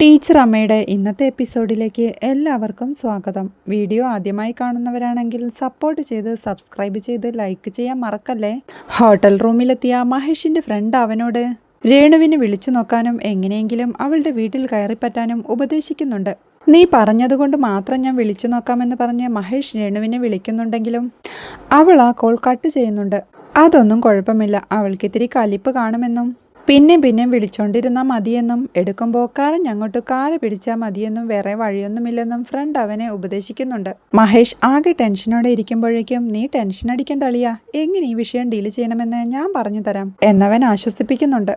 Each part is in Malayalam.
ടീച്ചർ അമ്മയുടെ ഇന്നത്തെ എപ്പിസോഡിലേക്ക് എല്ലാവർക്കും സ്വാഗതം. വീഡിയോ ആദ്യമായി കാണുന്നവരാണെങ്കിൽ സപ്പോർട്ട് ചെയ്ത് സബ്സ്ക്രൈബ് ചെയ്ത് ലൈക്ക് ചെയ്യാൻ മറക്കല്ലേ? ഹോട്ടൽ റൂമിലെത്തിയ മഹേഷിന്റെ ഫ്രണ്ട് അവനോട് രേണുവിനെ വിളിച്ചു നോക്കാനും എങ്ങനെയെങ്കിലും അവളുടെ വീട്ടിൽ കയറിപ്പറ്റാനും ഉപദേശിക്കുന്നുണ്ട്. നീ പറഞ്ഞതുകൊണ്ട് മാത്രം ഞാൻ വിളിച്ചു നോക്കാമെന്ന് പറഞ്ഞ് മഹേഷ് രേണുവിനെ വിളിക്കുന്നുണ്ടെങ്കിലും അവൾ ആ കോൾ കട്ട് ചെയ്യുന്നുണ്ട്. അതൊന്നും കുഴപ്പമില്ല. അവൾക്ക് ഇത്തിരി കലിപ്പ് കാണുമെന്നും പിന്നെയും പിന്നെയും വിളിച്ചോണ്ടിരുന്നാൽ മതിയെന്നും എടുക്കുമ്പോൾ ഞങ്ങോട്ട് കാൽ പിടിച്ചാൽ മതിയെന്നും വേറെ വഴിയൊന്നുമില്ലെന്നും ഫ്രണ്ട് അവനെ ഉപദേശിക്കുന്നുണ്ട്. മഹേഷ് ആകെ ടെൻഷനോടെ ഇരിക്കുമ്പോഴേക്കും നീ ടെൻഷൻ അടിക്കേണ്ട അളിയ എങ്ങനെ ഈ വിഷയം ഡീൽ ചെയ്യണമെന്ന് ഞാൻ പറഞ്ഞു തരാം എന്നവൻ ആശ്വസിപ്പിക്കുന്നുണ്ട്.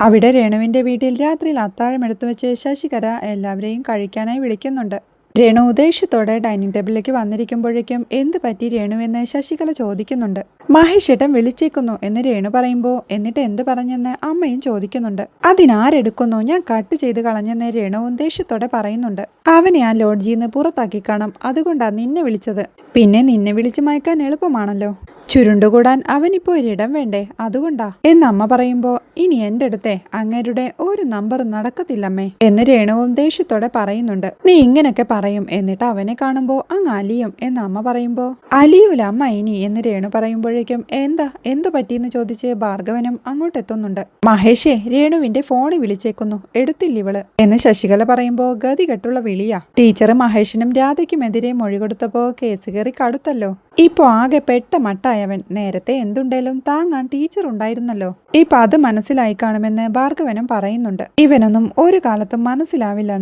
അവിടെ രേണുവിന്റെ വീട്ടിൽ രാത്രിയിൽ അത്താഴം എടുത്തു വെച്ച് ശശികര എല്ലാവരെയും കഴിക്കാനായി വിളിക്കുന്നുണ്ട്. രേണു ഉദ്ദേശത്തോടെ ഡൈനിങ് ടേബിളിലേക്ക് വന്നിരിക്കുമ്പോഴേക്കും എന്ത് പറ്റി രേണുവെന്ന് ശശികല ചോദിക്കുന്നുണ്ട്. മഹേഷ് ഏട്ടൻ വിളിച്ചേക്കുന്നു എന്ന് രേണു പറയുമ്പോൾ എന്നിട്ട് എന്ത് പറഞ്ഞെന്ന് അമ്മയും ചോദിക്കുന്നുണ്ട്. അതിനാരെടുക്കുന്നു? ഞാൻ കട്ട് ചെയ്ത് കളഞ്ഞെന്ന് രേണു ദേഷ്യത്തോടെ പറയുന്നുണ്ട്. അവനെ ആ ലോഡ്ജിൽ നിന്ന് പുറത്താക്കി കാണാം. അതുകൊണ്ടാണ് നിന്നെ വിളിച്ചത്. പിന്നെ നിന്നെ വിളിച്ചു മയക്കാൻ എളുപ്പമാണല്ലോ. ചുരുണ്ടുകൂടാൻ അവനിപ്പോ ഒരിടം വേണ്ടേ? അതുകൊണ്ടാ. എന്നമ്മ അമ്മ പറയുമ്പോ ഇനി എന്റെ അടുത്തെ അങ്ങേരുടെ ഒരു നമ്പർ നടക്കത്തില്ലമ്മേ. എന്ന് രേണുവും ദേഷ്യത്തോടെ പറയുന്നുണ്ട്. നീ ഇങ്ങനൊക്കെ പറയും എന്നിട്ട് അവനെ കാണുമ്പോ അങ്ങ് അലിയും എന്ന് അമ്മ പറയുമ്പോ അലിയൂല അമ്മ ഇനി എന്ന് രേണു പറയുമ്പോഴേക്കും എന്താ? എന്തു പറ്റിയെന്ന് ചോദിച്ച് ഭാർഗവനും അങ്ങോട്ടെത്തുന്നുണ്ട് മഹേഷേ രേണുവിന്റെ ഫോണ് വിളിച്ചേക്കുന്നു. എടുത്തില്ലിവൾ എന്ന് ശശികല പറയുമ്പോ ഗതികെട്ടുള്ള വിളിയാ. ടീച്ചർ മഹേഷിനും രാധയ്ക്കുമെതിരെ മൊഴി കൊടുത്തപ്പോ കേസ് കയറി കടുത്തല്ലോ. ഇപ്പോ ആകെ പെട്ട മട്ടായവൻ നേരത്തെ എന്തുണ്ടേലും താങ്ങാൻ ടീച്ചർ ഉണ്ടായിരുന്നല്ലോ. ഇപ്പൊ അത് മനസ്സിലായി കാണുമെന്ന് ഭാർഗവനും പറയുന്നുണ്ട്. ഇവനൊന്നും ഒരു കാലത്തും മനസ്സിലാവില്ല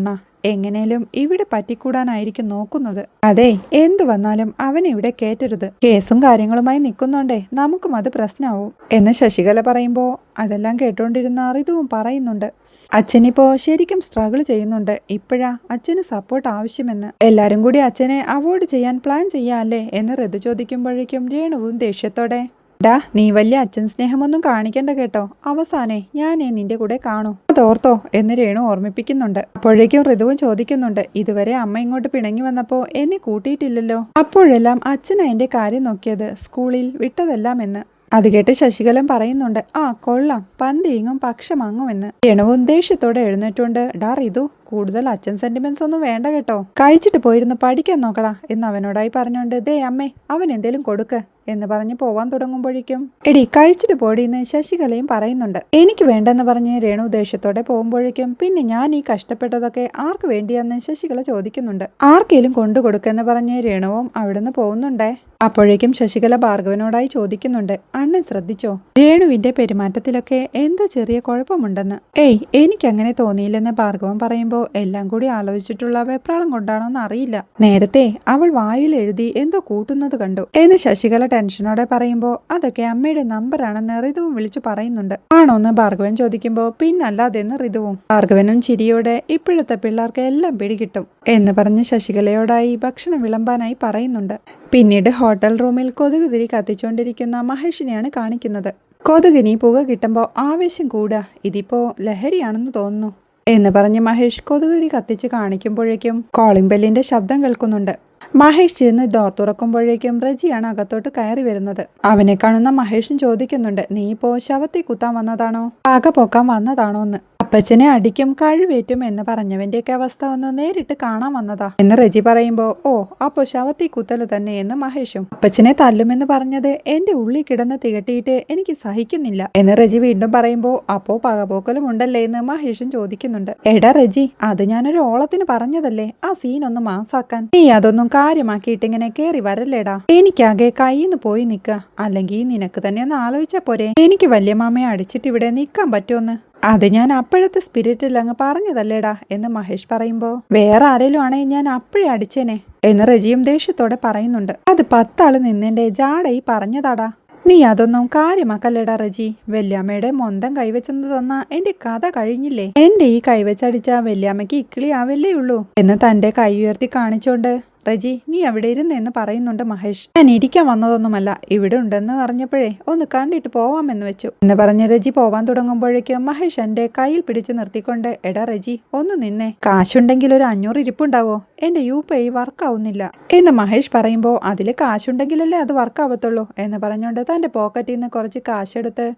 അണ്ണ എങ്ങനേലും ഇവിടെ പറ്റിക്കൂടാനായിരിക്കും നോക്കുന്നത്. അതെ എന്തു വന്നാലും അവനെ ഇവിടെ കേറ്റരുത്. കേസും കാര്യങ്ങളുമായി നിൽക്കുന്നുണ്ടേ നമുക്കും അത് പ്രശ്നമാവും എന്ന് ശശികല പറയുമ്പോൾ അതെല്ലാം കേട്ടോണ്ടിരുന്ന അറിതവും പറയുന്നുണ്ട്. അച്ഛനിപ്പോ ശരിക്കും സ്ട്രഗിൾ ചെയ്യുന്നുണ്ട്. ഇപ്പോഴാ അച്ഛന് സപ്പോർട്ട് ആവശ്യമെന്ന്. എല്ലാരും കൂടി അച്ഛനെ അവോയ്ഡ് ചെയ്യാൻ പ്ലാൻ ചെയ്യാല്ലേ? എന്ന് ഋതു ചോദിക്കുമ്പോഴേക്കും രേണുവും ദേഷ്യത്തോടെ ഡാ നീ വലിയ അച്ഛൻ സ്നേഹമൊന്നും കാണിക്കണ്ട കേട്ടോ. അവസാനേ ഞാനേ നിന്റെ കൂടെ കാണൂ. അതോർത്തോ എന്ന് രേണു ഓർമ്മിപ്പിക്കുന്നുണ്ട്. അപ്പോഴേക്കും ഋതുവും ചോദിക്കുന്നുണ്ട് ഇതുവരെ അമ്മ ഇങ്ങോട്ട് പിണങ്ങി വന്നപ്പോ എന്നെ കൂട്ടിയിട്ടില്ലല്ലോ? അപ്പോഴെല്ലാം അച്ഛൻ അതിന്റെ കാര്യം നോക്കിയത് സ്കൂളിൽ വിട്ടതെല്ലാം എന്ന്. അത് കേട്ട് ശശികലൻ പറയുന്നുണ്ട് ആ കൊള്ളാം. പന്തിങ്ങും പക്ഷമങ്ങുമെന്ന് രണവും ദേഷ്യത്തോടെ എഴുന്നേറ്റുണ്ട് ഡാർ ഇതു കൂടുതൽ അച്ഛൻ സെന്റിമെന്റ്സ് ഒന്നും വേണ്ട കേട്ടോ. കഴിച്ചിട്ട് പോയിരുന്ന് പഠിക്കാൻ നോക്കടാ എന്ന് അവനോടായി പറഞ്ഞുകൊണ്ട് ദേ അമ്മേ അവൻ എന്തേലും കൊടുക്ക് എന്ന് പറഞ്ഞ് പോവാൻ തുടങ്ങുമ്പോഴേക്കും എടി കഴിച്ചിട്ട് പോടിയെന്ന് ശശികലയും പറയുന്നുണ്ട്. എനിക്ക് വേണ്ടെന്ന് പറഞ്ഞ് രേണു ദേഷ്യത്തോടെ പോകുമ്പോഴേക്കും പിന്നെ ഞാൻ ഈ കഷ്ടപ്പെട്ടതൊക്കെ ആർക്ക് വേണ്ടിയാന്ന് ശശികല ചോദിക്കുന്നുണ്ട്. ആർക്കേലും കൊണ്ടു കൊടുക്കെന്ന് പറഞ്ഞ് രേണുവും അവിടുന്ന് പോകുന്നുണ്ടേ. അപ്പോഴേക്കും ശശികല ഭാർഗവനോടായി ചോദിക്കുന്നുണ്ട് അണ്ണൻ ശ്രദ്ധിച്ചോ? രേണുവിന്റെ പെരുമാറ്റത്തിലൊക്കെ എന്തോ ചെറിയ കുഴപ്പമുണ്ടെന്ന്. ഏയ് എനിക്കങ്ങനെ തോന്നിയില്ലെന്ന് ഭാർഗവൻ പറയുമ്പോൾ എല്ലാം കൂടി ആലോചിച്ചിട്ടുള്ള വെപ്രാളം കൊണ്ടാണോന്ന് അറിയില്ല. നേരത്തെ അവൾ വായിൽ എഴുതി എന്തോ കൂട്ടുന്നത് കണ്ടു. എന്ന് ശശികല ടെൻഷനോടെ പറയുമ്പോൾ അതൊക്കെ അമ്മയുടെ നമ്പറാണെന്ന് ഋതുവും വിളിച്ചു പറയുന്നുണ്ട്. ആണോന്ന്? ഭാർഗവൻ ചോദിക്കുമ്പോൾ പിന്നല്ലാതെന്ന് ഋതുവും ഭാർഗവനും ചിരിയോടെ ഇപ്പോഴത്തെ പിള്ളേർക്ക് എല്ലാം പിടികിട്ടും എന്ന് പറഞ്ഞ് ശശികലയോടായി ഭക്ഷണം വിളമ്പാനായി പറയുന്നുണ്ട്. പിന്നീട് ഹോട്ടൽ റൂമിൽ കൊതുകുതിരി കത്തിച്ചുകൊണ്ടിരിക്കുന്ന മഹേഷിനെയാണ് കാണിക്കുന്നത്. കൊതുകിനി പുക കിട്ടുമ്പോൾ ആവേശം കൂടുക. ഇതിപ്പോ ലഹരിയാണെന്ന് തോന്നുന്നു. എന്ന് പറഞ്ഞ് മഹേഷ് കൊതുകുതിരി കത്തിച്ച് കാണിക്കുമ്പോഴേക്കും കോളിംഗ് ബെല്ലിന്റെ ശബ്ദം കേൾക്കുന്നുണ്ട്. മഹേഷ് ചെന്ന് ഡോർ തുറക്കുമ്പോഴേക്കും റജിയാണ് അകത്തോട്ട് കയറി വരുന്നത്. അവനെ കാണുന്ന മഹേഷും ചോദിക്കുന്നുണ്ട് നീ ഇപ്പോ ശവത്തെ കുത്താൻ വന്നതാണോ? പക പൊക്കാൻ വന്നതാണോ എന്ന് അപ്പച്ചനെ അടിക്കും കഴിവേറ്റും എന്ന് പറഞ്ഞവന്റെയൊക്കെ അവസ്ഥ ഒന്ന് നേരിട്ട് കാണാൻ വന്നതാ. എന്ന് റജി പറയുമ്പോ ഓ അപ്പോ ശവത്തി കുത്തൽ തന്നെ എന്ന് മഹേഷും അപ്പച്ചനെ തല്ലുമെന്ന് പറഞ്ഞത് എന്റെ ഉള്ളിൽ കിടന്ന് തികട്ടിയിട്ട് എനിക്ക് സഹിക്കുന്നില്ല. എന്ന് റജി വീണ്ടും പറയുമ്പോ അപ്പോ പകപോക്കലും ഉണ്ടല്ലേ? എന്ന് മഹേഷും ചോദിക്കുന്നുണ്ട്. എടാ റജി അത് ഞാനൊരു ഓളത്തിന് പറഞ്ഞതല്ലേ? ആ സീൻ ഒന്ന് മാസാക്കാൻ. നീ അതൊന്നും കാര്യമാക്കിയിട്ട് ഇങ്ങനെ കേറി വരല്ലേടാ? എനിക്കാകെ കയ്യിന്ന് പോയി നിക്ക. അല്ലെങ്കിൽ നിനക്ക് തന്നെ ഒന്ന് ആലോചിച്ചാ പോരെ? എനിക്ക് വല്യമാമയെ അടിച്ചിട്ട് ഇവിടെ നിക്കാൻ പറ്റുമെന്ന് അത് ഞാൻ അപ്പോഴത്തെ സ്പിരിറ്റിൽ അങ്ങ് പറഞ്ഞതല്ലേടാ എന്ന് മഹേഷ് പറയുമ്പോ വേറെ ആരേലും ആണെങ്കിൽ ഞാൻ അപ്പോഴേ അടിച്ചേനെ എന്ന് റജിയും ദേഷ്യത്തോടെ പറയുന്നുണ്ട്. അത് പത്താൾ നിന്നെന്റെ ജാടയി പറഞ്ഞതാടാ. നീ അതൊന്നും കാര്യമാക്കല്ലേടാ റജി. വല്യാമ്മയുടെ മൊന്തം കൈവച്ചെന്ന് തന്ന എന്റെ കഥ കഴിഞ്ഞില്ലേ? എന്റെ ഈ കൈവച്ചടിച്ച വല്യാമ്മയ്ക്ക് ഇക്കിളി ആവല്ലേ ഉള്ളൂ എന്ന് തന്റെ കൈ ഉയർത്തി കാണിച്ചോണ്ട് റജി നീ അവിടെ ഇരുന്നെന്ന് പറയുന്നുണ്ട് മഹേഷ്. ഞാൻ ഇരിക്കാൻ വന്നതൊന്നുമല്ല ഇവിടെ ഉണ്ടെന്ന് പറഞ്ഞപ്പോഴേ ഒന്ന് കണ്ടിട്ട് പോവാമെന്ന് വെച്ചു. എന്ന് പറഞ്ഞ് രജി പോവാൻ തുടങ്ങുമ്പോഴേക്കും മഹേഷ് എന്റെ കയ്യിൽ പിടിച്ച് നിർത്തിക്കൊണ്ട് എടാ റജി ഒന്ന് നിന്നെ. കാശുണ്ടെങ്കിൽ ഒരു അഞ്ഞൂറ് ഇരിപ്പുണ്ടാവോ? എന്റെ യു പേ വർക്കാവുന്നില്ല. എന്ന് മഹേഷ് പറയുമ്പോൾ അതിൽ കാശുണ്ടെങ്കിലല്ലേ അത് വർക്കാവത്തുള്ളൂ. എന്ന് പറഞ്ഞുകൊണ്ട് തന്റെ പോക്കറ്റിൽ നിന്ന് കുറച്ച് കാശെടുത്ത്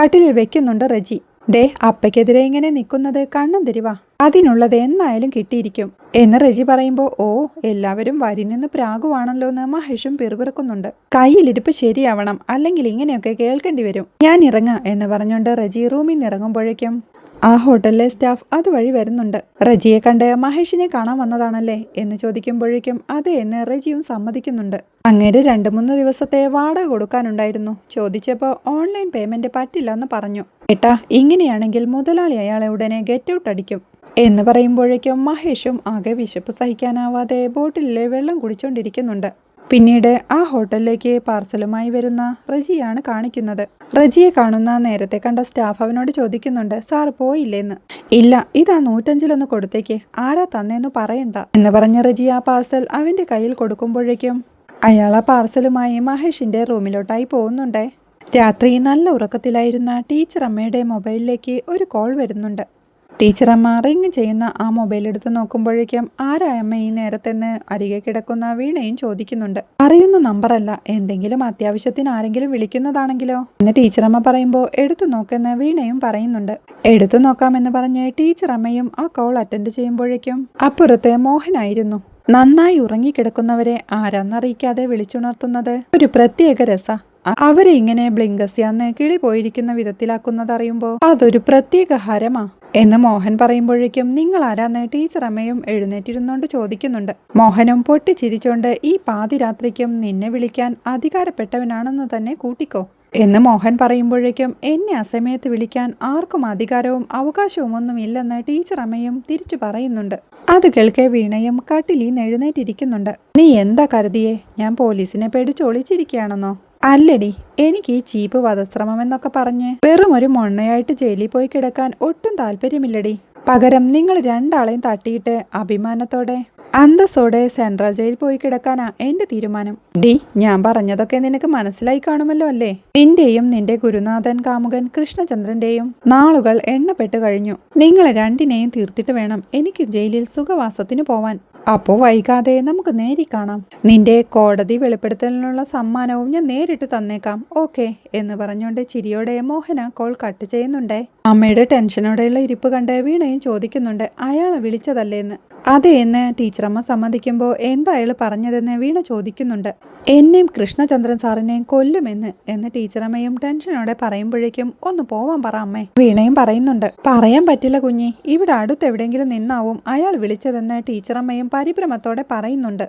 കട്ടിലിൽ വെക്കുന്നുണ്ട് റജി. ദേ അപ്പയ്ക്കെതിരെ ഇങ്ങനെ നിൽക്കുന്നത് കണ്ണം തിരിവാ. അതിനുള്ളത് എന്നായാലും കിട്ടിയിരിക്കും. എന്ന് റെജി പറയുമ്പോൾ ഓ എല്ലാവരും വരി നിന്ന് പ്രാഗുവാണല്ലോ എന്ന് മഹേഷും പിറുപിറുക്കുന്നുണ്ട്. കയ്യിലിരിപ്പ് ശരിയാവണം അല്ലെങ്കിൽ ഇങ്ങനെയൊക്കെ കേൾക്കേണ്ടി വരും. ഞാൻ ഇറങ്ങാം എന്ന് പറഞ്ഞുകൊണ്ട് റെജി റൂമിൽ നിന്ന് ഇറങ്ങുമ്പോഴേക്കും ആ ഹോട്ടലിലെ സ്റ്റാഫ് അതുവഴി വരുന്നുണ്ട്. റജിയെ കണ്ട് മഹേഷിനെ കാണാൻ വന്നതാണല്ലേ? എന്ന് ചോദിക്കുമ്പോഴേക്കും അതെ എന്ന് റജിയും സമ്മതിക്കുന്നുണ്ട്. അങ്ങനെ രണ്ട് മൂന്ന് ദിവസത്തെ വാടക കൊടുക്കാനുണ്ടായിരുന്നു. ചോദിച്ചപ്പോൾ ഓൺലൈൻ പേയ്മെന്റ് പറ്റില്ല എന്ന് പറഞ്ഞു. ഏട്ടാ ഇങ്ങനെയാണെങ്കിൽ മുതലാളി അയാളെ ഉടനെ ഗെറ്റ് ഔട്ട് അടിക്കും. എന്ന് പറയുമ്പോഴേക്കും മഹേഷും ആകെ വിശപ്പ് സഹിക്കാനാവാതെ ബോട്ടിലെ വെള്ളം കുടിച്ചുകൊണ്ടിരിക്കുന്നുണ്ട് പിന്നീട് ആ ഹോട്ടലിലേക്ക് പാർസലുമായി വരുന്ന റജിയാണ് കാണിക്കുന്നത്. റജിയെ കാണുന്ന നേരത്തെ കണ്ട സ്റ്റാഫ് അവനോട് ചോദിക്കുന്നുണ്ട് സാർ പോയില്ലേന്ന്? ഇല്ല ഇതാ നൂറ്റഞ്ചിലൊന്ന് കൊടുത്തേക്ക്. ആരാ തന്നേന്ന് പറയണ്ട എന്ന് പറഞ്ഞ റജി ആ പാർസൽ അവന്റെ കയ്യിൽ കൊടുക്കുമ്പോഴേക്കും അയാൾ ആ പാർസലുമായി മഹേഷിന്റെ റൂമിലോട്ടായി പോകുന്നുണ്ടേ. രാത്രി നല്ല ഉറക്കത്തിലായിരുന്ന ടീച്ചർ അമ്മയുടെ മൊബൈലിലേക്ക് ഒരു കോൾ വരുന്നുണ്ട്. ടീച്ചറമ്മ റിങ് ചെയ്യുന്ന ആ മൊബൈൽ എടുത്ത് നോക്കുമ്പോഴേക്കും ആരായമ്മ ഈ നേരത്തെന്ന് അരികെ കിടക്കുന്ന വീണയും ചോദിക്കുന്നുണ്ട്. അറിയുന്ന നമ്പറല്ല എന്തെങ്കിലും അത്യാവശ്യത്തിന് ആരെങ്കിലും വിളിക്കുന്നതാണെങ്കിലോ? എന്ന് ടീച്ചറമ്മ പറയുമ്പോൾ എടുത്തു നോക്കെന്ന് വീണയും പറയുന്നുണ്ട്. എടുത്തു നോക്കാമെന്ന് പറഞ്ഞ് ടീച്ചറമ്മയും ആ കോൾ അറ്റൻഡ് ചെയ്യുമ്പോഴേക്കും അപ്പുറത്ത് മോഹനായിരുന്നു. നന്നായി ഉറങ്ങിക്കിടക്കുന്നവരെ ആരാന്നറിയിക്കാതെ വിളിച്ചുണർത്തുന്നത് ഒരു പ്രത്യേക രസ. അവരെ ഇങ്ങനെ ബ്ലിങ്കസ്യാന്ന് കിളി പോയിരിക്കുന്ന വിധത്തിലാക്കുന്നത് അറിയുമ്പോ അതൊരു പ്രത്യേക ഹരമാ. എന്ന് മോഹൻ പറയുമ്പോഴേക്കും നിങ്ങൾ ആരാന്ന് ടീച്ചർ അമ്മയും എഴുന്നേറ്റിരുന്നോണ്ട് ചോദിക്കുന്നുണ്ട്. മോഹനും പൊട്ടിച്ചിരിച്ചോണ്ട് ഈ പാതിരാത്രിക്കും നിന്നെ വിളിക്കാൻ അധികാരപ്പെട്ടവനാണെന്ന് തന്നെ കൂട്ടിക്കോ. എന്ന് മോഹൻ പറയുമ്പോഴേക്കും എന്നെ അസമയത്ത് വിളിക്കാൻ ആർക്കും അധികാരവും അവകാശവും ഒന്നും ഇല്ലെന്ന് ടീച്ചർ അമ്മയും തിരിച്ചു പറയുന്നുണ്ട്. അത് കേൾക്കെ വീണയും കട്ടിലീന്ന് എഴുന്നേറ്റിരിക്കുന്നുണ്ട്. നീ എന്താ കരുതിയേ? ഞാൻ പോലീസിനെ പേടിച്ച് ഒളിച്ചിരിക്കുകയാണെന്നോ? അല്ലടി എനിക്ക് ഈ ചീപ്പ് വധശ്രമം എന്നൊക്കെ പറഞ്ഞ് വെറും ഒരു മൊണ്ണയായിട്ട് ജയിലിൽ പോയി കിടക്കാൻ ഒട്ടും താല്പര്യമില്ലടി. പകരം നിങ്ങൾ രണ്ടാളെയും തട്ടിയിട്ട് അഭിമാനത്തോടെ അന്തസ്സോടെ സെൻട്രൽ ജയിൽ പോയി കിടക്കാനാ എന്റെ തീരുമാനം. ഡി ഞാൻ പറഞ്ഞതൊക്കെ നിനക്ക് മനസ്സിലായി കാണുമല്ലോ അല്ലേ? നിന്റെയും നിന്റെ ഗുരുനാഥൻ കാമുകൻ കൃഷ്ണചന്ദ്രന്റെയും നാളുകൾ എണ്ണപ്പെട്ട് കഴിഞ്ഞു. നിങ്ങളെ രണ്ടിനെയും തീർത്തിട്ട് വേണം എനിക്ക് ജയിലിൽ സുഖവാസത്തിന് പോവാൻ. അപ്പോ വൈകാതെ നമുക്ക് നേരി കാണാം. നിന്റെ കോടതി വെളിപ്പെടുത്തലിനുള്ള സമ്മാനവും ഞാൻ നേരിട്ട് തന്നേക്കാം ഓക്കെ എന്ന് പറഞ്ഞുകൊണ്ട് ചിരിയോടെ മോഹന കോൾ കട്ട് ചെയ്യുന്നുണ്ടേ. അമ്മയുടെ ടെൻഷനോടെയുള്ള ഇരിപ്പ് കണ്ട് വീണയും ചോദിക്കുന്നുണ്ട് അയാളെ വിളിച്ചതല്ലേന്ന്? അതെ എന്ന് ടീച്ചറമ്മ സമ്മതിക്കുമ്പോൾ എന്താ അയാൾ പറഞ്ഞതെന്ന് വീണ ചോദിക്കുന്നുണ്ട്. എന്നെയും കൃഷ്ണചന്ദ്രൻ സാറിനെയും കൊല്ലുമെന്ന് എന്ന് ടീച്ചറമ്മയും ടെൻഷനോടെ പറയുമ്പോഴേക്കും ഒന്ന് പോവാൻ പറ അമ്മേ. വീണയും പറയുന്നുണ്ട്. പറയാൻ പറ്റില്ല കുഞ്ഞി ഇവിടെ അടുത്ത് എവിടെയെങ്കിലും നിന്നാവും അയാൾ വിളിച്ചതെന്ന് ടീച്ചറമ്മയും പരിഭ്രമത്തോടെ പറയുന്നുണ്ട്.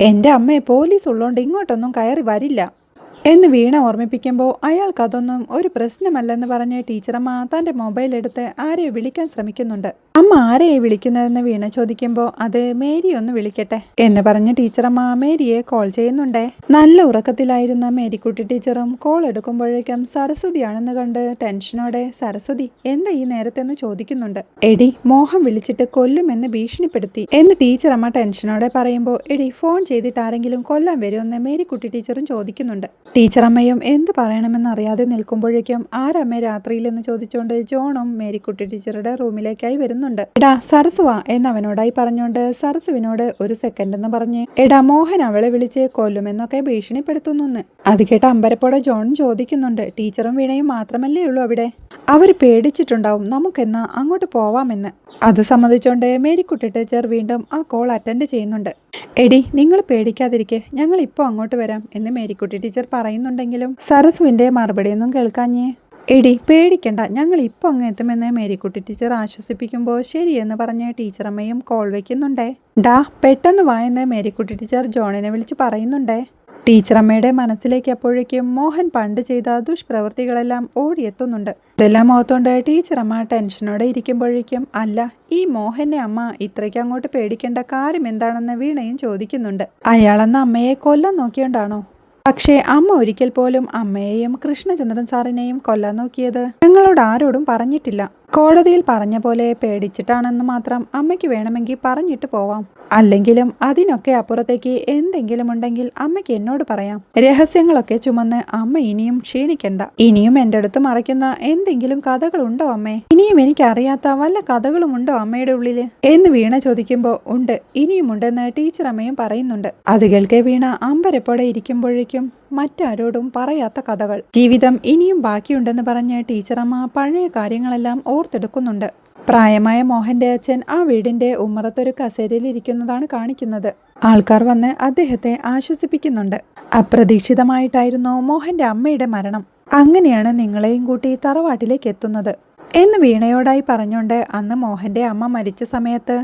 എന്റെ അമ്മയെ പോലീസ് ഉള്ളതുകൊണ്ട് ഇങ്ങോട്ടൊന്നും കയറി വരില്ല എന്ന് വീണ ഓർമ്മിപ്പിക്കുമ്പോൾ അയാൾക്കതൊന്നും ഒരു പ്രശ്നമല്ലെന്ന് പറഞ്ഞ് ടീച്ചറമ്മ തന്റെ മൊബൈൽ എടുത്ത് ആരെയോ വിളിക്കാൻ ശ്രമിക്കുന്നുണ്ട്. അമ്മ ആരെയെ വിളിക്കുന്നതെന്ന് വീണ ചോദിക്കുമ്പോൾ അത് മേരി ഒന്ന് വിളിക്കട്ടെ എന്ന് പറഞ്ഞ ടീച്ചർ അമ്മ മേരിയെ കോൾ ചെയ്യുന്നുണ്ടേ. നല്ല ഉറക്കത്തിലായിരുന്ന മേരിക്കുട്ടി ടീച്ചറും കോൾ എടുക്കുമ്പോഴേക്കും സരസ്വതിയാണെന്ന് കണ്ട് ടെൻഷനോടെ സരസ്വതി എന്താ ഈ നേരത്തെന്ന് ചോദിക്കുന്നുണ്ട്? എടി മോഹം വിളിച്ചിട്ട് കൊല്ലുമെന്ന് ഭീഷണിപ്പെടുത്തി. എന്ന് ടീച്ചർ അമ്മ ടെൻഷനോടെ പറയുമ്പോൾ എടി ഫോൺ ചെയ്തിട്ട് ആരെങ്കിലും കൊല്ലാൻ വരുമെന്ന് മേരിക്കുട്ടി ടീച്ചറും ചോദിക്കുന്നുണ്ട്. ടീച്ചർ അമ്മയും എന്ത് പറയണമെന്ന് അറിയാതെ നിൽക്കുമ്പോഴേക്കും ആരമ്മ രാത്രിയിലെന്ന് ചോദിച്ചുകൊണ്ട് ജോണും മേരിക്കുട്ടി ടീച്ചറുടെ റൂമിലേക്കായി വരുന്നുണ്ട്. എടാ സരസുവാ എന്ന് അവനോടായി പറഞ്ഞുകൊണ്ട് സരസുവിനോട് ഒരു സെക്കൻഡ് എന്ന് പറഞ്ഞ് എടാ മോഹൻ അവളെ വിളിച്ച് കൊല്ലുമെന്നൊക്കെ ഭീഷണിപ്പെടുത്തുന്നു അത് കേട്ട അമ്പരപ്പോടെ ജോൺ ചോദിക്കുന്നുണ്ട് ടീച്ചറും വീണയും മാത്രമല്ലേ ഉള്ളൂ അവിടെ? അവർ പേടിച്ചിട്ടുണ്ടാവും നമുക്കെന്നാ അങ്ങോട്ട് പോവാമെന്ന്. അത് സംബന്ധിച്ചുകൊണ്ട് മേരിക്കുട്ടി ടീച്ചർ വീണ്ടും ആ കോൾ അറ്റൻഡ് ചെയ്യുന്നുണ്ട്. എടി നിങ്ങൾ പേടിക്കാതിരിക്കെ ഞങ്ങൾ ഇപ്പോൾ അങ്ങോട്ട് വരാം എന്ന് മേരിക്കുട്ടി ടീച്ചർ പറയുന്നുണ്ടെങ്കിലും സരസുവിന്റെ മറുപടിയൊന്നും കേൾക്കാഞ്ഞേ എടി പേടിക്കണ്ട. ഞങ്ങൾ ഇപ്പോൾ അങ്ങ് എത്തുമെന്ന് മേരിക്കുട്ടി ടീച്ചർ ആശ്വസിപ്പിക്കുമ്പോൾ ശരിയെന്ന് പറഞ്ഞ ടീച്ചറമ്മയും കോൾ വയ്ക്കുന്നുണ്ടേ ഡാ പെട്ടെന്ന് വായെന്ന് മേരിക്കുട്ടി ടീച്ചർ ജോണിനെ വിളിച്ച് പറയുന്നുണ്ടേ. ടീച്ചറമ്മയുടെ മനസ്സിലേക്ക് അപ്പോഴേക്കും മോഹൻ പണ്ട് ചെയ്ത ദുഷ്പ്രവൃത്തികളെല്ലാം ഓടിയെത്തുന്നുണ്ട്. ഇതെല്ലാം ഓർത്തുകൊണ്ട് ടീച്ചറമ്മ ടെൻഷനോടെ ഇരിക്കുമ്പോഴേക്കും അല്ല ഈ മോഹനെ അമ്മ ഇത്രയ്ക്ക് അങ്ങോട്ട് പേടിക്കേണ്ട കാര്യം എന്താണെന്ന് വീണയും ചോദിക്കുന്നുണ്ട്. അയാളെന്ന അമ്മയെ കൊല്ലം നോക്കിയോണ്ടാണോ? പക്ഷേ അമ്മ ഒരിക്കൽ പോലും അമ്മയെയും കൃഷ്ണചന്ദ്രൻ സാറിനെയും കൊല്ലാൻ നോക്കിയത്. ഞങ്ങളോട് ആരോടും പറഞ്ഞിട്ടില്ല. കോടതിയിൽ പറഞ്ഞ പോലെ പേടിച്ചിട്ടാണെന്ന് മാത്രം അമ്മയ്ക്ക് വേണമെങ്കിൽ പറഞ്ഞിട്ട് പോവാം. അല്ലെങ്കിലും അതിനൊക്കെ അപ്പുറത്തേക്ക് എന്തെങ്കിലും ഉണ്ടെങ്കിൽ അമ്മയ്ക്ക് എന്നോട് പറയാം. രഹസ്യങ്ങളൊക്കെ ചുമന്ന് അമ്മ ഇനിയും ക്ഷീണിക്കണ്ട. ഇനിയും എന്റെ അടുത്ത് മറയ്ക്കുന്ന എന്തെങ്കിലും കഥകളുണ്ടോ അമ്മേ? ഇനിയും എനിക്ക് അറിയാത്ത വല്ല കഥകളും ഉണ്ടോ അമ്മയുടെ ഉള്ളിൽ? എന്ന് വീണ ചോദിക്കുമ്പോൾ ഉണ്ട് ഇനിയും ഉണ്ടെന്ന് ടീച്ചർ അമ്മയും പറയുന്നുണ്ട്. അത് കേൾക്കെ വീണ അമ്പരപ്പോടെ ഇരിക്കുമ്പോഴേക്കും മറ്റാരോടും പറയാത്ത കഥകൾ. ജീവിതം ഇനിയും ബാക്കിയുണ്ടെന്ന് പറഞ്ഞ ടീച്ചറമ്മ പഴയ കാര്യങ്ങളെല്ലാം ഓർത്തെടുക്കുന്നുണ്ട്. പ്രായമായ മോഹന്റെ അച്ഛൻ ആ വീടിന്റെ ഉമ്മറത്തൊരു കസേരയിൽ ഇരിക്കുന്നതാണ് കാണിക്കുന്നത്. ആൾക്കാർ വന്ന് അദ്ദേഹത്തെ ആശ്വസിപ്പിക്കുന്നുണ്ട്. അപ്രതീക്ഷിതമായിട്ടായിരുന്നു മോഹന്റെ അമ്മയുടെ മരണം. അങ്ങനെയാണ് നിങ്ങളെയും കൂട്ടി തറവാട്ടിലേക്ക് എത്തുന്നത്. എന്ന് വീണയോടായി പറഞ്ഞുകൊണ്ട് അന്ന് മോഹന്റെ അമ്മ മരിച്ച സമയത്ത്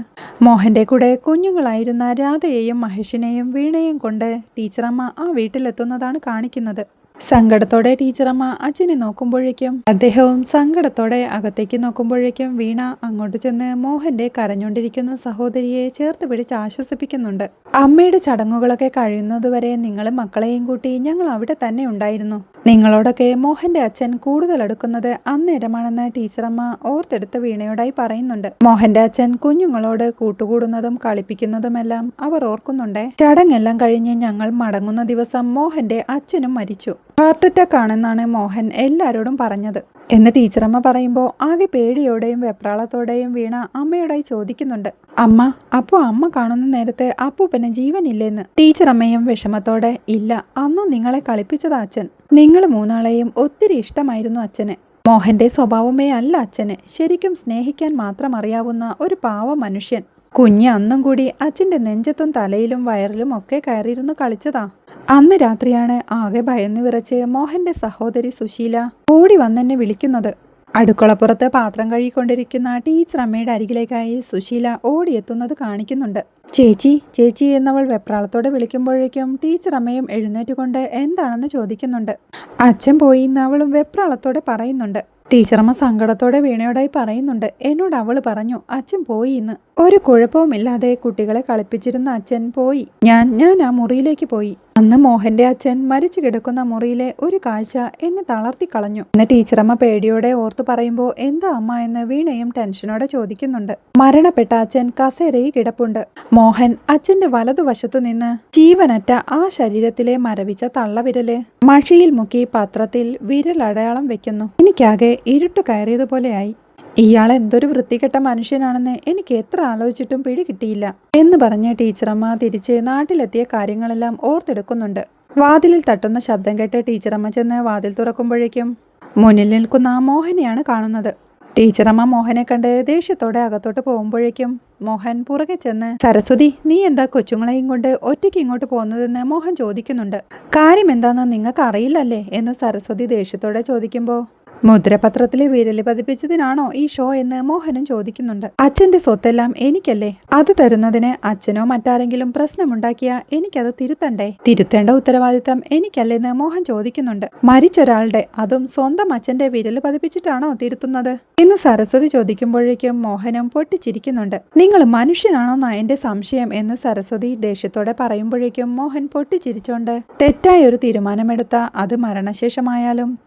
മോഹന്റെ കൂടെ കുഞ്ഞുങ്ങളായിരുന്ന രാധയെയും മഹേഷിനെയും വീണയും കൊണ്ട് ടീച്ചറമ്മ ആ വീട്ടിലെത്തുന്നതാണ് കാണിക്കുന്നത്. സങ്കടത്തോടെ ടീച്ചറമ്മ അച്ഛനെ നോക്കുമ്പോഴേക്കും അദ്ദേഹവും സങ്കടത്തോടെ അകത്തേക്ക് നോക്കുമ്പോഴേക്കും വീണ അങ്ങോട്ട് ചെന്ന് മോഹന്റെ കരഞ്ഞുകൊണ്ടിരിക്കുന്ന സഹോദരിയെ ചേർത്ത് പിടിച്ച് ആശ്വസിപ്പിക്കുന്നുണ്ട്. അമ്മയുടെ ചടങ്ങുകളൊക്കെ കഴിയുന്നതുവരെ നിങ്ങൾ മക്കളെയും കൂട്ടി ഞങ്ങൾ അവിടെ തന്നെ ഉണ്ടായിരുന്നു. നിങ്ങളോടൊക്കെ മോഹന്റെ അച്ഛൻ കൂടുതൽ അടുക്കുന്നത് അന്നേരമാണെന്ന് ടീച്ചറമ്മ ഓർത്തെടുത്ത വീണയോടായി പറയുന്നുണ്ട്. മോഹന്റെ അച്ഛൻ കുഞ്ഞുങ്ങളോട് കൂട്ടുകൂടുന്നതും കളിപ്പിക്കുന്നതുമെല്ലാം അവർ ഓർക്കുന്നുണ്ടേ. ചടങ്ങെല്ലാം കഴിഞ്ഞ് ഞങ്ങൾ മടങ്ങുന്ന ദിവസം മോഹന്റെ അച്ഛനും മരിച്ചു. ഹാർട്ട് അറ്റാക്ക് ആണെന്നാണ് മോഹൻ എല്ലാവരോടും പറഞ്ഞത്. എന്ന് ടീച്ചറമ്മ പറയുമ്പോൾ ആകെ പേടിയോടെയും വെപ്രാളത്തോടെയും വീണ അമ്മയോടായി ചോദിക്കുന്നുണ്ട്. അമ്മ അപ്പോൾ അമ്മ കാണുന്ന നേരത്തെ അപ്പൂപ്പന് ജീവനില്ലെന്ന്. ടീച്ചറമ്മയും വിഷമത്തോടെ ഇല്ല അന്നും നിങ്ങളെ കളിപ്പിച്ചതാ അച്ഛൻ. നിങ്ങൾ മൂന്നാളെയും ഒത്തിരി ഇഷ്ടമായിരുന്നു അച്ഛന്. മോഹന്റെ സ്വഭാവമേ അല്ല അച്ഛന്. ശരിക്കും സ്നേഹിക്കാൻ മാത്രം അറിയാവുന്ന ഒരു പാവ മനുഷ്യൻ. കുഞ്ഞ് അന്നും കൂടി അച്ഛന്റെ നെഞ്ചത്തും തലയിലും വയറിലും ഒക്കെ കയറിയിരുന്നു കളിച്ചതാ. അന്ന് രാത്രിയാണ് ആകെ ഭയന്ന് വിറച്ച് മോഹന്റെ സഹോദരി സുശീല ഓടി വന്നെന്നെ വിളിക്കുന്നത്. അടുക്കളപ്പുറത്ത് പാത്രം കഴുകിക്കൊണ്ടിരിക്കുന്ന ടീച്ചർ അമ്മയുടെ അരികിലേക്കായി സുശീല ഓടിയെത്തുന്നത് കാണിക്കുന്നുണ്ട്. ചേച്ചി ചേച്ചി എന്നവൾ വെപ്രാളത്തോടെ വിളിക്കുമ്പോഴേക്കും ടീച്ചർ അമ്മയും എഴുന്നേറ്റുകൊണ്ട് എന്താണെന്ന് ചോദിക്കുന്നുണ്ട്. അച്ഛൻ പോയി എന്ന് അവളും വെപ്രാളത്തോടെ പറയുന്നുണ്ട്. ടീച്ചറമ്മ സങ്കടത്തോടെ വീണയോടായി പറയുന്നുണ്ട്. എന്നോട് അവൾ പറഞ്ഞു അച്ഛൻ പോയി ഇന്ന് ഒരു കുഴപ്പവുമില്ലാതെ കുട്ടികളെ കളിപ്പിച്ചിരുന്ന അച്ഛൻ പോയി. ഞാൻ ഞാൻ ആ മുറിയിലേക്ക് പോയി. അന്ന് മോഹന്റെ അച്ഛൻ മരിച്ചു കിടക്കുന്ന മുറിയിലെ ഒരു കാഴ്ച എന്നെ തളർത്തി കളഞ്ഞു. എന്ന് ടീച്ചറമ്മ പേടിയോടെ ഓർത്തു പറയുമ്പോൾ എന്താ അമ്മ? എന്ന് വീണയും ടെൻഷനോടെ ചോദിക്കുന്നുണ്ട്. മരണപ്പെട്ട അച്ഛൻ കസേരയിൽ കിടപ്പുണ്ട്. മോഹൻ അച്ഛന്റെ വലതുവശത്തു നിന്ന് ജീവനറ്റ ആ ശരീരത്തിലെ മരവിച്ച തള്ളവിരൽ മഷിയിൽ മുക്കി പത്രത്തിൽ വിരലടയാളം വെക്കുന്നു. എനിക്കാകെ ഇരുട്ട് കയറിയതുപോലെയായി. ഇയാൾ എന്തൊരു വൃത്തികെട്ട മനുഷ്യനാണെന്ന് എനിക്ക് എത്ര ആലോചിച്ചിട്ടും പിടി കിട്ടിയില്ല എന്ന് പറഞ്ഞ ടീച്ചറമ്മ തിരിച്ച് നാട്ടിലെത്തിയ കാര്യങ്ങളെല്ലാം ഓർത്തെടുക്കുന്നുണ്ട്. വാതിലിൽ തട്ടുന്ന ശബ്ദം കേട്ട് ടീച്ചറമ്മ ചെന്ന് വാതിൽ തുറക്കുമ്പോഴേക്കും മുന്നിൽ നിൽക്കുന്ന ആ മോഹനെയാണ് കാണുന്നത്. ടീച്ചറമ്മ മോഹനെ കണ്ട് ദേഷ്യത്തോടെ അകത്തോട്ട് പോകുമ്പോഴേക്കും മോഹൻ പുറകെ ചെന്ന് സരസ്വതി നീ എന്താ കൊച്ചുങ്ങളെയും കൊണ്ട് ഒറ്റയ്ക്ക് ഇങ്ങോട്ട് പോകുന്നതെന്ന് മോഹൻ ചോദിക്കുന്നുണ്ട്. കാര്യം എന്താണെന്ന് നിങ്ങൾക്ക് അറിയില്ലല്ലേ എന്ന് സരസ്വതി ദേഷ്യത്തോടെ ചോദിക്കുമ്പോൾ മുദ്രപത്രത്തിൽ വിരൽ പതിപ്പിച്ചതിനാണോ ഈ ഷോ എന്ന് മോഹനും ചോദിക്കുന്നുണ്ട്. അച്ഛന്റെ സ്വത്തെല്ലാം എനിക്കല്ലേ? അത് തരുന്നതിന് അച്ഛനോ മറ്റാരെങ്കിലും പ്രശ്നമുണ്ടാക്കിയ എനിക്കത് തിരുത്തണ്ടേ? തിരുത്തേണ്ട ഉത്തരവാദിത്തം എനിക്കല്ലെന്ന് മോഹൻ ചോദിക്കുന്നുണ്ട്. മരിച്ചൊരാളുടെ അതും സ്വന്തം അച്ഛന്റെ വിരൽ പതിപ്പിച്ചിട്ടാണോ തിരുത്തുന്നത്? എന്ന് സരസ്വതി ചോദിക്കുമ്പോഴേക്കും മോഹനും പൊട്ടിച്ചിരിക്കുന്നുണ്ട്. നിങ്ങൾ മനുഷ്യനാണോന്നാ എന്റെ സംശയം എന്ന് സരസ്വതി ദേഷ്യത്തോടെ പറയുമ്പോഴേക്കും മോഹൻ പൊട്ടിച്ചിരിച്ചോണ്ട് തെറ്റായ ഒരു തീരുമാനമെടുത്ത അത് മരണശേഷമായാലും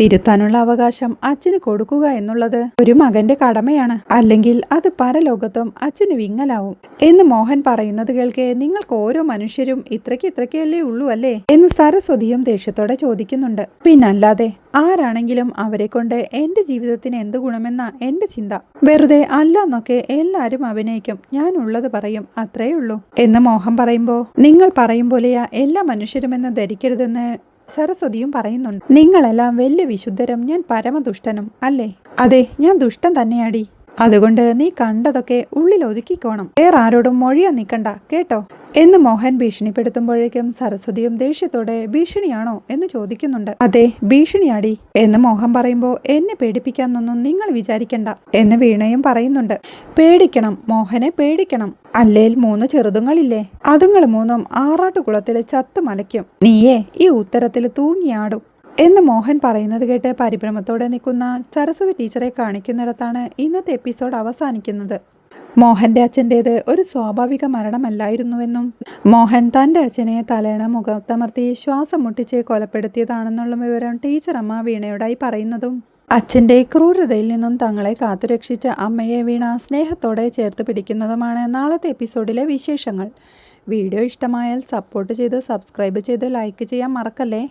തിരുത്താനുള്ള അവകാശം അച്ഛന് കൊടുക്കുക എന്നുള്ളത് ഒരു മകന്റെ കടമയാണ്. അല്ലെങ്കിൽ അത് പരലോകത്തും അച്ഛന് വിങ്ങലാവും. എന്ന് മോഹൻ പറയുന്നത് കേൾക്കെ നിങ്ങൾക്ക് ഓരോ മനുഷ്യരും ഇത്രയ്ക്ക് ഇത്രയ്ക്കല്ലേ ഉള്ളൂ അല്ലേ? എന്ന് സരസ്വതിയും ദേഷ്യത്തോടെ ചോദിക്കുന്നുണ്ട്. പിന്നല്ലാതെ ആരാണെങ്കിലും അവരെ കൊണ്ട് എന്റെ ജീവിതത്തിന് എന്ത് ഗുണമെന്ന എന്റെ ചിന്ത. വെറുതെ അല്ല എന്നൊക്കെ അഭിനയിക്കും. ഞാൻ ഉള്ളത് പറയും അത്രേ ഉള്ളൂ. എന്ന് മോഹൻ പറയുമ്പോൾ നിങ്ങൾ പറയും പോലെയാ എല്ലാ മനുഷ്യരുമെന്ന് ധരിക്കരുതെന്ന് സരസ്വതിയും പറയുന്നുണ്ട് നിങ്ങളെല്ലാം വലിയ വിശുദ്ധരും ഞാൻ പരമദുഷ്ടനും അല്ലേ? അതെ ഞാൻ ദുഷ്ടൻ തന്നെയാടി. അതുകൊണ്ട് നീ കണ്ടതൊക്കെ ഉള്ളിൽ ഒതുക്കിക്കോണം. വേറാരോടും മൊഴിയാ നിൽക്കണ്ട കേട്ടോ? എന്ന് മോഹൻ ഭീഷണിപ്പെടുത്തുമ്പോഴേക്കും സരസ്വതിയും ദേഷ്യത്തോടെ ഭീഷണിയാണോ? എന്ന് ചോദിക്കുന്നുണ്ട്. അതെ ഭീഷണിയാടി എന്ന് മോഹൻ പറയുമ്പോൾ എന്നെ പേടിപ്പിക്കാന്നൊന്നും നിങ്ങൾ വിചാരിക്കണ്ട എന്ന് വീണയും പറയുന്നുണ്ട്. പേടിക്കണം മോഹനെ പേടിക്കണം. അല്ലേൽ മൂന്ന് ചെറുതുങ്ങളില്ലേ? അതുങ്ങൾ മൂന്നും ആറാട്ടുകുളത്തിൽ ചത്തു മലയ്ക്കും. നീയേ ഈ ഉത്തരത്തിൽ തൂങ്ങിയാടും എന്ന് മോഹൻ പറയുന്നത് കേട്ട് പരിഭ്രമത്തോടെ നിൽക്കുന്ന സരസ്വതി ടീച്ചറെ കാണിക്കുന്നിടത്താണ് ഇന്നത്തെ എപ്പിസോഡ് അവസാനിക്കുന്നത്. മോഹന്റെ അച്ഛന്റേത് ഒരു സ്വാഭാവിക മരണമല്ലായിരുന്നുവെന്നും മോഹൻ തന്റെ അച്ഛനെ തലേണ മുഖത്തമർത്തി ശ്വാസം മുട്ടിച്ച് കൊലപ്പെടുത്തിയതാണെന്നുള്ള വിവരം ടീച്ചറമ്മ വീണയോടായി പറയുന്നതും. അച്ഛന്റെ ക്രൂരതയിൽ നിന്നും തങ്ങളെ കാത്തുരക്ഷിച്ച അമ്മയെ വീണ സ്നേഹത്തോടെ ചേർത്ത് പിടിക്കുന്നതുമാണ് നാളത്തെ എപ്പിസോഡിലെ വിശേഷങ്ങൾ. വീഡിയോ ഇഷ്ടമായാൽ സപ്പോർട്ട് ചെയ്ത് സബ്സ്ക്രൈബ് ചെയ്ത് ലൈക്ക് ചെയ്യാൻ മറക്കല്ലേ?